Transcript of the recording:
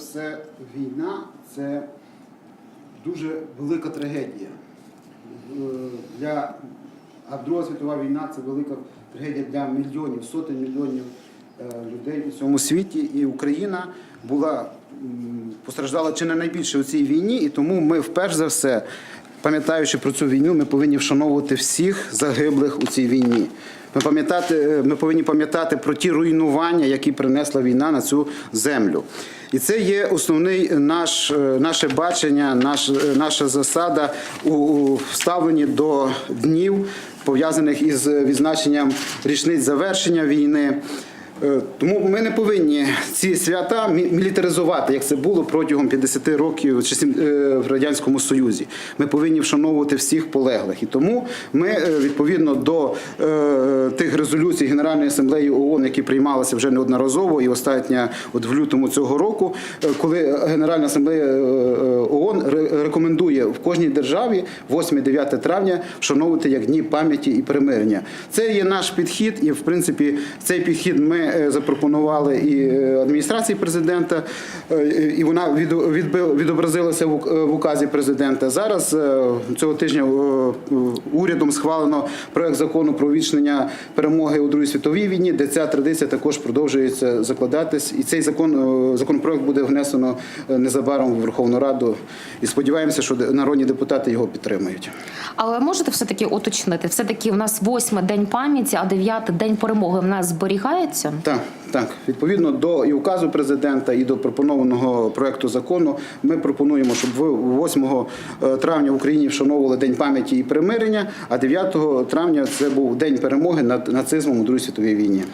Все війна це дуже велика трагедія. Для, а Друга світова війна це велика трагедія для мільйонів, сотень мільйонів е, людей у цьому світі. І Україна була постраждала чи не найбільше у цій війні, і тому ми вперше за все, пам'ятаючи про цю війну, ми повинні вшановувати всіх загиблих у цій війні. Ми, пам'ятати, е, ми повинні пам'ятати про ті руйнування, які принесла війна на цю землю. І це є основний наш, е, наше бачення, наш, е, наша засада у, ставленні до днів, пов'язаних із відзначенням річниць завершення війни. Е, Тому ми не повинні ці свята мілітаризувати, як це було протягом 50 років е, в радянському союзі. Ми повинні вшановувати всіх полеглих. І тому ми е, відповідно до тих резолюцій Генеральної асамблеї ООН, які приймалися вже неодноразово, і остання, от в лютому цього року, коли Генеральна асамблея ООН рекомендує в кожній державі 8-9 травня вшановувати як дні пам'яті і примирення. Це є наш підхід, і в принципі цей підхід ми е, запропонували і е, адміністрації президента, е, і вона відо- відобразилася в ук- в указі президента. Зараз цього тижня урядом схвалено проект закону про увічнення перемоги у Другій світовій війні, де ця традиція також продовжується закладатись. І цей закон законопроект буде внесено незабаром в Верховну Раду. І сподіваємося, що народні депутати його підтримають. Але можете все-таки уточнити? Все-таки у нас восьмий день пам'яті, а дев'ятий день перемоги в нас зберігається? Так, так. Відповідно до і указу президента, і до пропонованого проекту закону, ми пропонуємо, щоб ви 8 травня в Україні вшановували День пам'яті і примирення, а 9 травня це був день перемоги над нацизмом у Другій світовій війні.